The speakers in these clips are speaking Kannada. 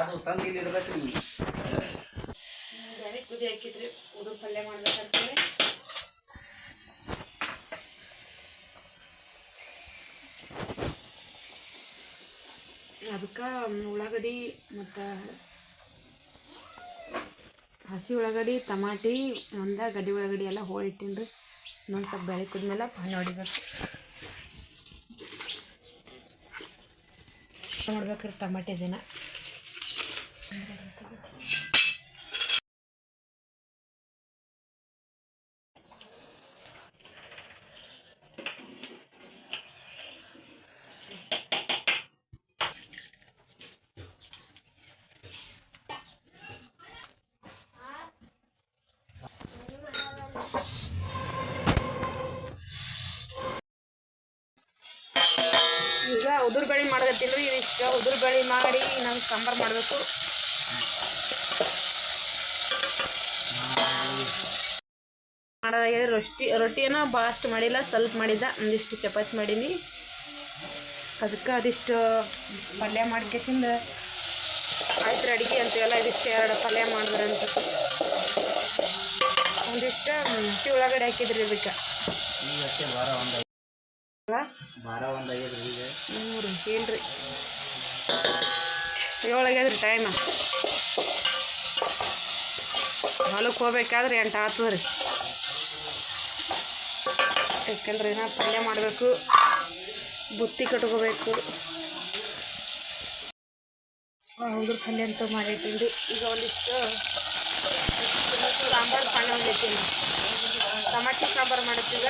ಅದು ತಂದು ಇಲ್ಲಿ ಇರ್ಬೇಕು ಬೇರೆ ಕುದಿ ಹಾಕಿದ್ರಿ ಉದು ಪಲ್ಯ ಅದಕ್ಕೆ ಉಳ್ಳಾಗಡ್ಡಿ ಮತ್ತು ಹಸಿ ಉಳ್ಳಾಗಡ್ಡಿ, ಟಮಾಟಿ, ಒಂದ ಗಡ್ಡಿ ಉಳ್ಳಾಗಡ್ಡಿ ಎಲ್ಲ ಹೋಳಿ ಇಟ್ಟಿನ್ರಿ. ಇನ್ನೊಂದು ಸ್ವಲ್ಪ ಬೆಳೆ ಕುದ್ಮೇಲೆ ಪಾನಿ ಹೊಡಿಬೇಕು. ಮಾಡ್ಬೇಕ್ರಿ ಟಮಾಟಿ ದಿನ. ಈಗ ಉದುರು ಬೇಳೆ ಮಾಡಕತ್ತೀನಿ ಈಗ ಉದುರು ಮಾಡಿ ನಂಗೆ ಸಾಂಬಾರು ಮಾಡಬೇಕು. ಮಾಡೋದಾಗಿದೆ ರೊಟ್ಟಿ ರೊಟ್ಟಿಯನ್ನು ಭಾಳಷ್ಟು ಮಾಡಿಲ್ಲ ಸ್ವಲ್ಪ ಮಾಡಿದ್ದ ಒಂದಿಷ್ಟು ಚಪಾತಿ ಮಾಡೀನಿ. ಅದಕ್ಕೆ ಅದಿಷ್ಟು ಪಲ್ಯ ಮಾಡ್ಕೊತಿಂದ ಆಯ್ತು ಅಡುಗೆ ಅಂತೀವಲ್ಲ ಇದಿಷ್ಟು ಎರಡು ಪಲ್ಯ ಮಾಡಿದ್ರೆ ಅಂತ. ಒಂದಿಷ್ಟು ಹಸಿ ಒಳಗಡೆ ಹಾಕಿದ್ರಿ ಇದಕ್ಕೆ. ವಾರ ಒಂದು ಒಂದು ಆಗ್ಯದ್ರಿ ಈಗ. ಮೂರು ಏನ್ರಿ ಏಳಾಗ್ಯದ್ರಿ ಟೈಮ ಹೊಲಕ್ಕೆ ಹೋಗ್ಬೇಕಾದ್ರೆ ಎಂಟು ಆತದ ರೀ ಯಾಕಂದ್ರೆ ಏನೋ ಪಲ್ಯ ಮಾಡಬೇಕು, ಬುತ್ತಿ ಕಟ್ಕೋಬೇಕು. ಹೌದ್ರ ಪಲ್ಯ ಅಂತ ಮಾಡಿಟ್ಟಿನಿ ಈಗ ಒಂದಿಷ್ಟು ಸಾಂಬಾರು ಪಲ್ಯ ಒಂದಿಟ್ಟಿನಿ ಟಮಾಟಿ ಸಾಂಬಾರು ಮಾಡುತ್ತೀಗ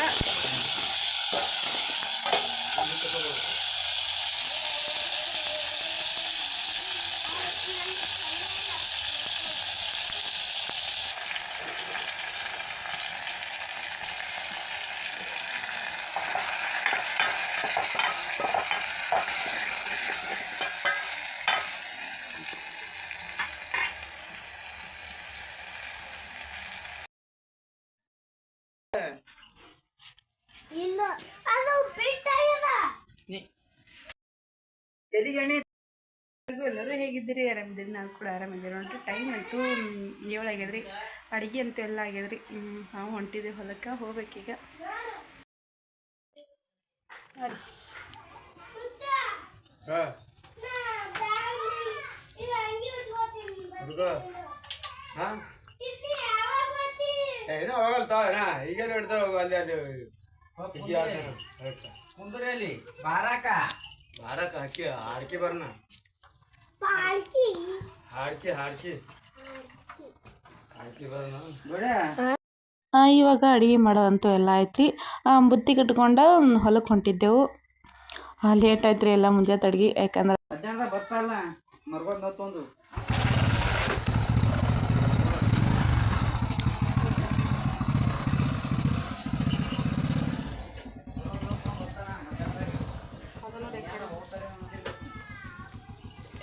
ಇಲ್ಲ ಅದು ಬಿಟ್ಟಾಗ್ಯದ ಎಲ್ಲಿಗೆ ಎಣ್ಣೆ ಎಲ್ಲರೂ ಹೇಗಿದ್ದೀರಿ ಆರಾಮಿದ್ದೀರಿ? ನಾನು ಕೂಡ ಆರಾಮಿದ್ದೀರಿ. ನೋಡ್ರಿ ಟೈಮ್ ಆಯಿತು. ಏಳಾಗ್ಯದ್ರಿ ಅಡುಗೆ ಅಂತೂ ಎಲ್ಲ ಆಗ್ಯದ್ರಿ. ನಾವು ಹೊಂಟಿದ್ದೆ ಹೊಲಕ್ಕೆ. ಹೋಗ್ಬೇಕೀಗ. ಈಗೇನು ಹೋಗು ಅಲ್ಲಿ ಅಲ್ಲಿ. ಬಾರಾಕ. ಬಾರಾಕ ಹಾಕಿ ಆಡ್ಕೆ ಬರ್ನ. ಪಾಲ್ಕಿ ಹಾಡ್ಕಿ ಹಾಡ್ಕಿ. ಹಾಡ್ಕಿ. ಬರೋಣ. ಆ, ಇವಾಗ ಅಡುಗೆ ಮಾಡೋದಂತೂ ಎಲ್ಲ ಆಯ್ತು ರೀ ಬುತ್ತಿ ಕಟ್ಕೊಂಡು ಹೊಲಕ್ಕೆ ಹೊಂಟಿದ್ದೆವು. ಲೇಟ್ ಆಯ್ತು ರೀ ಎಲ್ಲ ಮುಂಜಾನೆ ಅಡ್ಗೆ ಯಾಕಂದ್ರೆ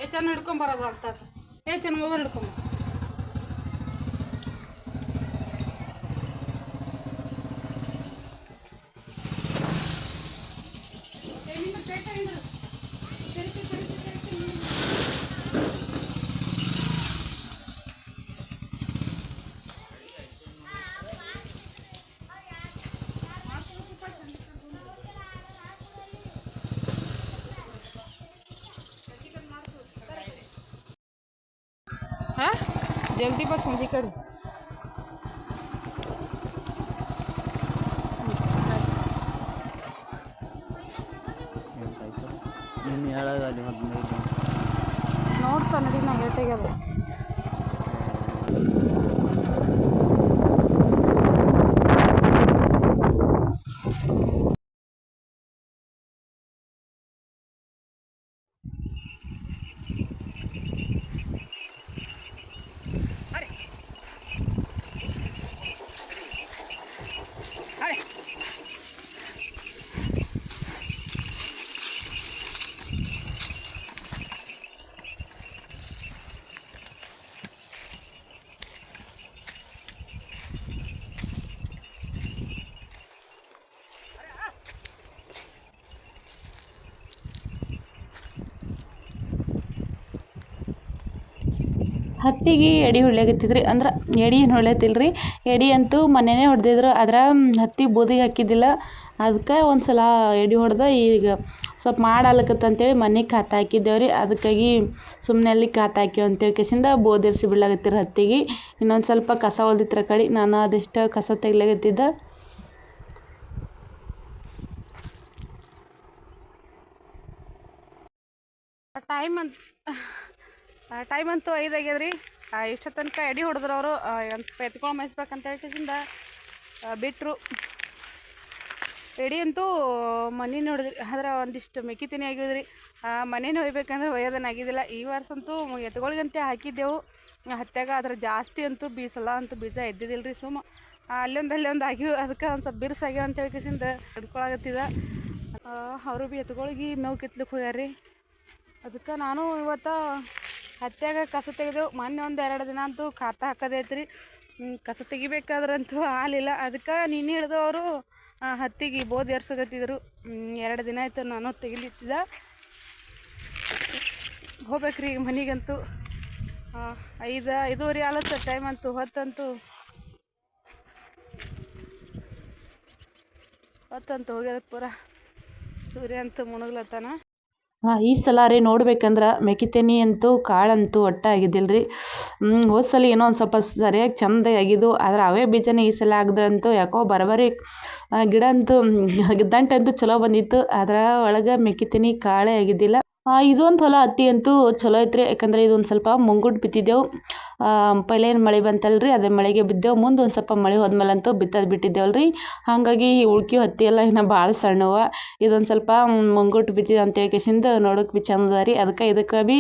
ಏ ಹಿಡ್ಕೊಂಬರೋದು ಅಂತ ಏ ಚೆನ್ನ ಮೊಬೈಲ್ ಹಿಡ್ಕೊಂಬ ಹಾಂ ಜಲ್ದಿ ಬಾ ಸಂಜೆ ಕಡೆ ನಿನ್ನ ಹೇಳೋದು ಅಲ್ಲಿ ಹದಿನೈದು ನೋಡ್ತಾ ನಡಿ ನಾ ಹತ್ತಿಗೆ ಎಡೆ ಹೊಡ್ಲಿಕತ್ತಿದ್ರಿ ಅಂದ್ರೆ ಎಡಿ ಏನು ರೀ ಎಡೆ ಅಂತೂ ಮೊನ್ನೆನೇ ಹೊಡೆದಿದ್ರು. ಆದ್ರೆ ಹತ್ತಿ ಬೂದಿಗೆ ಹಾಕಿದ್ದಿಲ್ಲ. ಅದಕ್ಕೆ ಒಂದು ಸಲ ಎಡಿ ಹೊಡೆದ ಈಗ ಸ್ವಲ್ಪ ಮಾಡಾಲಕತ್ತ ಅಂತೇಳಿ ಮನೆಗೆ ಕಾತು ಹಾಕಿದ್ದೇವೆ ರೀ. ಅದಕ್ಕಾಗಿ ಸುಮ್ಮನೆ ಅಲ್ಲಿ ಕಾತು ಹಾಕ್ಯವ ಅಂತೇಳಿ ಕೇಸಿಂದ ಬೋದಿರಿಸಿ ಬಿಡ್ಲಾಗತ್ತಿರ ಹತ್ತಿಗೆ. ಇನ್ನೊಂದು ಸ್ವಲ್ಪ ಕಸ ಉಳ್ದಿತ್ರ ಕಡೆ ನಾನು ಅದೆಷ್ಟು ಕಸ ತೆಗ್ಲಾಗತ್ತಿದ್ದ. ಟೈಮ್ ಅಂತ ಟೈಮ್ ಅಂತೂ ಐದು ಆಗ್ಯದ್ರಿ. ಇಷ್ಟ ತನಕ ಎಡಿ ಹೊಡೆದ್ರು ಅವರು. ಒಂದು ಸ್ವಲ್ಪ ಎತ್ಕೊಂಡು ಮೇಯಿಸ್ಬೇಕಂತ ಹೇಳ್ಕಿಸಿಂದ ಬಿಟ್ಟರು ಎಡಿ ಅಂತೂ ಮನೆ ನೋಡಿದ್ರಿ, ಆದ್ರೆ ಒಂದಿಷ್ಟು ಮೆಕ್ಕಿತಿನಿ ಆಗಿದ್ರಿ ಮನೇನ ಒಯ್ಬೇಕಂದ್ರೆ ಒಯ್ಯೋದನ್ನಾಗಿದ್ದಿಲ್ಲ ಈ ವರ್ಷ ಅಂತೂ ಎತ್ಗಳಿಗಂತೆ ಹಾಕಿದ್ದೆವು. ಹತ್ಯಾಗ ಅದ್ರ ಜಾಸ್ತಿ ಅಂತೂ ಬೀಸಲ್ಲ ಅಂತೂ ಬೀಜ ಎದ್ದಿದ್ದಿಲ್ಲ ರೀ ಸುಮ್ಮ ಅಲ್ಲೊಂದು ಅಲ್ಲೊಂದು ಆಗಿವು ಅದಕ್ಕೆ ಒಂದು ಸ್ವಲ್ಪ ಬಿರ್ಸಾಗ್ಯಾವ ಅಂತ ಹೇಳ್ಕಿಸಿಂದ ಹಿಡ್ಕೊಳಗತ್ತಿದ ಅವರು ಭೀ ಎತ್ಗಳಿಗೆ ಮೇವು ಕಿತ್ಲಿಕ್ಕೆ ಹೋಗ್ಯಾರ ಅದಕ್ಕೆ ನಾನು ಇವತ್ತು ಹತ್ಯಾಗ ಕಸ ತೆಗೆದೆವು ಮೊನ್ನೆ ಒಂದು ಎರಡು ದಿನ ಅಂತೂ ಖಾತ ಹಾಕೋದೈತ್ರಿ. ಕಸ ತೆಗಿಬೇಕಾದ್ರಂತೂ ಹಾಲಿಲ್ಲ ಅದಕ್ಕೆ ನೀನು ಹಿಡ್ದು ಅವರು ಹತ್ತಿಗೆ ಬೋದ್ ಎರ್ಸಗತ್ತಿದ್ರು. ಎರಡು ದಿನ ಆಯ್ತು ನಾನು ತೆಗಿಲಿತ್ತಿದ್ದ ಹೋಗ್ಬೇಕ್ರಿ ಈಗ ಮನೆಗಂತೂ. ಐದು, ಐದೂವರೆ ಆಲತ್ತ ಟೈಮ್ ಅಂತೂ, ಹೊತ್ತಂತೂ. ಹೊತ್ತಂತೂ ಹೋಗ್ಯದ ಪೂರ. ಸೂರ್ಯ ಅಂತೂ ಮುಣಗ್ಲತ್ತಾನ. ಈ ಸಲ ರೀ ನೋಡ್ಬೇಕಂದ್ರೆ ಮೆಕ್ಕಿತೆನಿ ಅಂತೂ ಕಾಳಂತೂ ಒಟ್ಟ ಆಗಿದ್ದಿಲ್ಲ ರೀ ಹೋದ ಸಲ ಏನೋ ಒಂದು ಸ್ವಲ್ಪ ಸರಿಯಾಗಿ ಚಂದ ಆಗಿದ್ದು ಆದ್ರೆ ಅವೇ ಬೀಜನೇ ಈ ಸಲ ಆಗದ್ರಂತೂ ಯಾಕೋ ಬರಬರಿ ಗಿಡ ಅಂತೂ ದಂಟಂತೂ ಚಲೋ ಬಂದಿತ್ತು ಅದರ ಒಳಗೆ ಮೆಕ್ಕಿತೆನಿ ಕಾಳೇ ಆಗಿದ್ದಿಲ್ಲ. ಇದೊಂದು ಹೊಲ ಹತ್ತಿ ಅಂತೂ ಚಲೋ ಐತ್ರಿ. ಯಾಕಂದ್ರೆ ಇದೊಂದು ಸ್ವಲ್ಪ ಮುಂಗುಡ್ ಬಿತ್ತಿದ್ದೆವು. ಪೈಲೆ ಏನು ಮಳೆ ಬಂತಲ್ರಿ ಅದೇ ಮಳೆಗೆ ಬಿದ್ದೆವು. ಮುಂದೆ ಒಂದು ಸ್ವಲ್ಪ ಮಳೆ ಹೋದ್ಮೇಲಂತೂ ಬಿತ್ತೋದು ಬಿಟ್ಟಿದ್ದೇವಲ್ರಿ. ಹಾಗಾಗಿ ಈ ಉಳ್ಕಿ ಹತ್ತಿ ಎಲ್ಲ ಇನ್ನು ಭಾಳ ಸಣ್ಣವ. ಇದೊಂದು ಸ್ವಲ್ಪ ಮುಂಗುಟ್ ಬಿತ್ತಿದೆ ಅಂತೇಳಿ ಕೇಸಿಂದ ನೋಡೋಕೆ ಭೀ ಚಂದ ರೀ. ಅದಕ್ಕೆ ಇದಕ್ಕೆ ಭೀ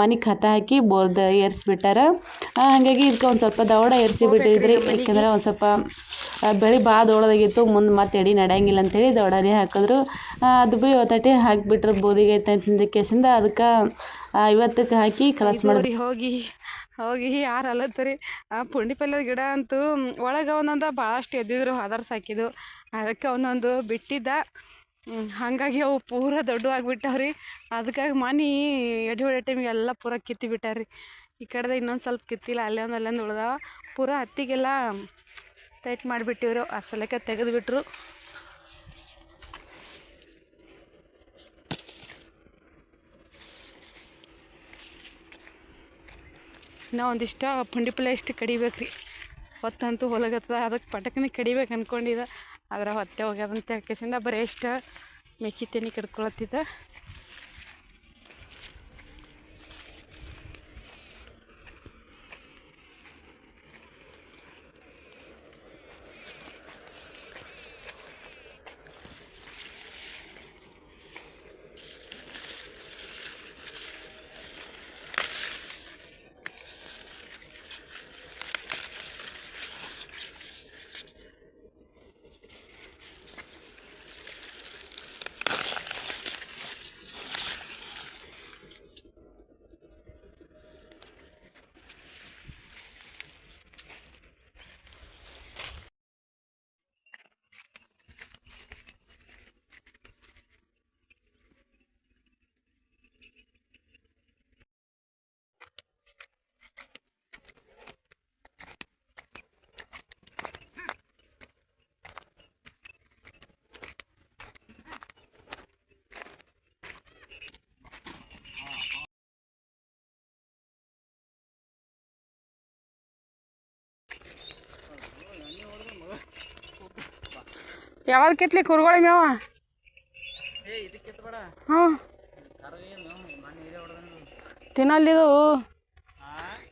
ಮನೆ ಖತ ಹಾಕಿ ಬೋರ್ದ ಏರಿಸ್ಬಿಟ್ಟಾರ. ಹಾಗಾಗಿ ಇದಕ್ಕೆ ಒಂದು ಸ್ವಲ್ಪ ದವಡ ಏರ್ಸಿ ಬಿಟ್ಟಿದ್ರಿ. ಯಾಕಂದ್ರೆ ಒಂದು ಸ್ವಲ್ಪ ಬೆಳೆ ಭಾಳ ದೊಡ್ಡದಾಗಿತ್ತು. ಮುಂದೆ ಮತ್ತೆ ಎಡಿ ನಡೆಯಂಗಿಲ್ಲ ಅಂತೇಳಿ ದೌಡನೇ ಹಾಕಿದ್ರು. ಅದು ಭೀ ಒತ್ತಟೆ ಹಾಕಿಬಿಟ್ರೆ ಬೋದಿಗೆ ಐತೆ ಕೇಸಿಂದ ಅದಕ್ಕೆ ಇವತ್ತಕ್ಕೆ ಹಾಕಿ ಕಲಸ್ ಮಾಡಿ ಹೋಗಿ ಹೋಗಿ ಯಾರು ಅಲ್ಲತ್ತರಿ ಆ ಪುಂಡಿ ಪಲ್ಯದ ಗಿಡ ಅಂತೂ ಒಳಗೆ ಒಂದೊಂದು ಭಾಳಷ್ಟು ಎದ್ದಿದ್ರು ಅದರ್ಸ್ ಹಾಕಿದ್ದು ಅದಕ್ಕೆ ಒಂದೊಂದು ಬಿಟ್ಟಿದ್ದ. ಹಾಗಾಗಿ ಅವು ಪೂರ ದೊಡ್ಡ ಆಗಿಬಿಟ್ಟವ್ರಿ. ಅದಕ್ಕಾಗಿ ಮನೆ ಎಡೆ ಹೊಡೆ ಟೈಮಿಗೆ ಎಲ್ಲ ಪೂರ ಕಿತ್ತಿ ಬಿಟ್ಟಾರ್ರಿ. ಈ ಕಡೆದ ಇನ್ನೊಂದು ಸ್ವಲ್ಪ ಕಿತ್ತಿಲ್ಲ ಅಲ್ಲೇ ಒಂದು ಅಲ್ಲೊಂದು ಉಳ್ದಾವ. ಪೂರ ಹತ್ತಿಗೆಲ್ಲ ಟೈಟ್ ಮಾಡಿಬಿಟ್ಟಿವ್ರು. ಆ ಸಲಕ್ಕೆ ತೆಗೆದುಬಿಟ್ರು. ಇನ್ನೂ ಒಂದಿಷ್ಟ ಪುಂಡಿ ಪಲ್ಯ ಇಷ್ಟು ಕಡಿಬೇಕು ರೀ ಹೊತ್ತಂತೂ ಹೊಲಗತ್ತದ ಅದಕ್ಕೆ ಪಟಕನೆ ಕಡಿಬೇಕು ಅಂದ್ಕೊಂಡಿದ್ದೆ ಆದ್ರೆ ಹೊತ್ತೆ ಹೋಗ್ಯದಂತ ಹೇಳ್ಕೇಸಿಂದ ಬರೀ ಇಷ್ಟ ಮೆಕ್ಕಿ ತೆನಿ ಯಾವಾಗ ಕಿತ್ಲಿ? ಕುರುಗಳ ಮೇವ? ತಿನ್ನಲ್ಲಿದು.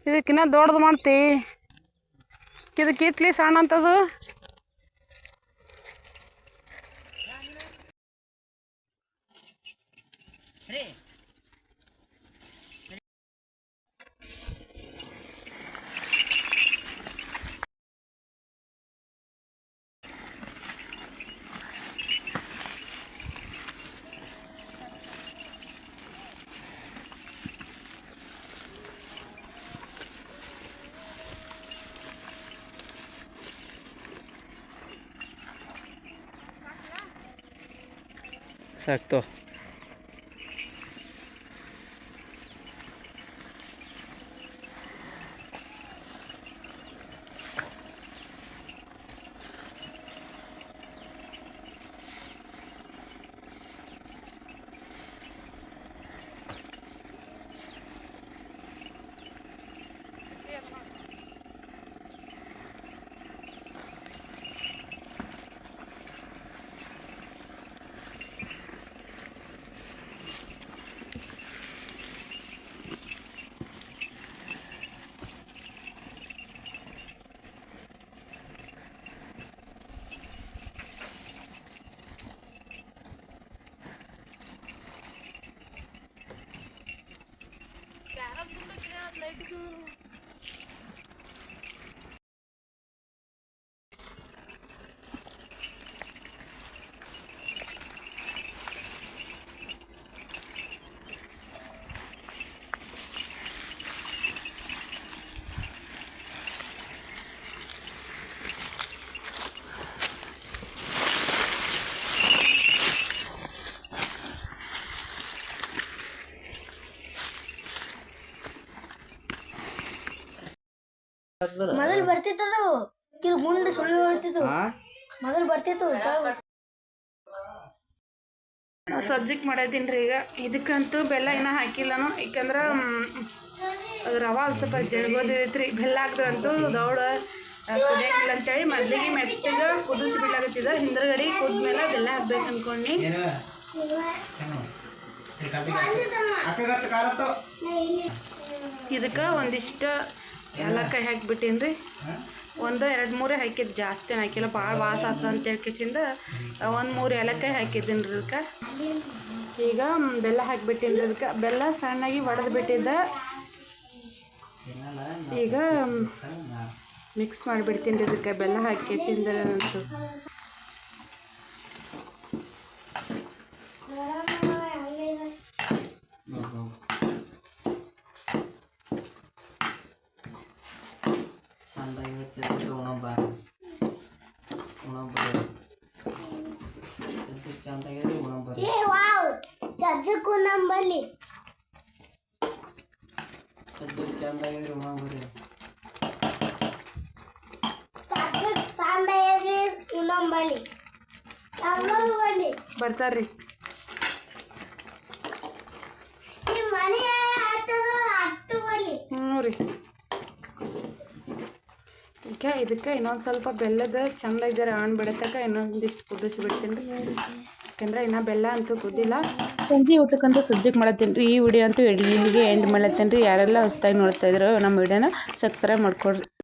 ಇದಕ್ಕಿನ್ನ ದೊಡ್ಡದು ಮಾಡ್ತಿ. ಇದು ಕಿತ್ಲಿ ಸಣ್ಣ ಅಂತದು. ರೀ egg. ಮೊದಲು ಬರ್ತಿತ್ತದು ಕಿಲ್ ಮುಂದೆ ಸುಳ್ಳು ಬರ್ತಿತ್ತು ಮೊದಲು ಬರ್ತಿತ್ತು ಸಜ್ಜಿಗೆ ಮಾಡತ್ತೀನಿ ರೀ ಈಗ. ಇದಕ್ಕಂತೂ ಬೆಲ್ಲ ಇನ್ನೂ ಹಾಕಿಲ್ಲನು. ಯಾಕಂದ್ರೆ ಅದು ರವೆ ಒಂದು ಸ್ವಲ್ಪ ಜಳ್ಗೋದೈತಿ ರೀ ಬೆಲ್ಲ ಹಾಕಿದ್ರಂತೂ ದೌಡ ಕುದಿಯಂಗಿಲ್ಲ ಅಂತೇಳಿ ಮೊದಲಿಗೆ ಮೆತ್ತಗೆ ಕುದಿಸಿ ಬಿಡ್ಲಾಗತ್ತಿದ ಹಿಂದ್ರಗಡೆ ಕುದ್ಮೇಲೆ ಬೆಲ್ಲ ಹಾಕ್ಬೇಕು ಅನ್ಕೊಂಡು. ಏನು? ಒಂದಿಷ್ಟ ಕಾಲತ್ತು? ಇದಕ್ಕೆ ಒಂದಿಷ್ಟು ಏಲಕ್ಕಾಯಿ ಹಾಕಿಬಿಟ್ಟೀನಿ ರೀ ಒಂದು ಎರಡು ಮೂರೇ ಹಾಕಿದ್ದು ಜಾಸ್ತಿ ಹಾಕಿಲ್ಲ. ಭಾಳ ವಾಸ ಆತ ಅಂತ ಹೇಳ್ಕೆಸಿಂದ ಒಂದು ಮೂರು ಏಲಕ್ಕಾಯಿ ಹಾಕಿದ್ದೀನಿ ರೀ ಅದಕ್ಕೆ ಈಗ ಬೆಲ್ಲ ಹಾಕಿಬಿಟ್ಟೀನಿ ರೀ ಅದಕ್ಕೆ ಬೆಲ್ಲ ಸಣ್ಣಾಗಿ ಒಡೆದು ಬಿಟ್ಟಿದ್ದ. ಈಗ ಮಿಕ್ಸ್ ಮಾಡಿಬಿಡ್ತೀನಿ ರೀ ಇದಕ್ಕೆ ಬೆಲ್ಲ ಹಾಕಿಸಿಂದ ಅಂತೂ. ಬರ್ತಾರ್ರಿ. ಈ ಮನೆ ಆಟದ ಅಟ್ಟು ಬಲ್ಲಿ ಹ್ಞೂ ರೀ ಈಗ ಇದಕ್ಕೆ ಇನ್ನೊಂದು ಸ್ವಲ್ಪ ಬೆಲ್ಲದ ಚಂದ ಇದ್ದಾರೆ ಆಣ್ ಬಿಡತಕ್ಕ ಇನ್ನೊಂದಿಷ್ಟು ಕುದಿಸಿ ಬಿಡ್ತೀನಿ ರೀ ಯಾಕಂದ್ರೆ ಇನ್ನೂ ಬೆಲ್ಲ ಅಂತೂ ಕುದಿಲ್ಲ. ಸಂಜೆ ಊಟಕ್ಕಂತೂ ಸಜ್ಜಿಗೆ ಮಾಡತ್ತೀನಿ ರೀ ಈ ವಿಡಿಯೋ ಅಂತೂ ಇಲ್ಲಿಗೆ ಎಂಡ್ ಮಾಡತ್ತೀನಿ ರೀ ಯಾರೆಲ್ಲ ಹೊಸ್ದಾಗಿ ನೋಡ್ತಾ ಇದ್ರು ನಮ್ಮ ವಿಡಿಯೋನ ಸಬ್ಸ್ಕ್ರೈಬ್ ಮಾಡ್ಕೊಡ್ರಿ.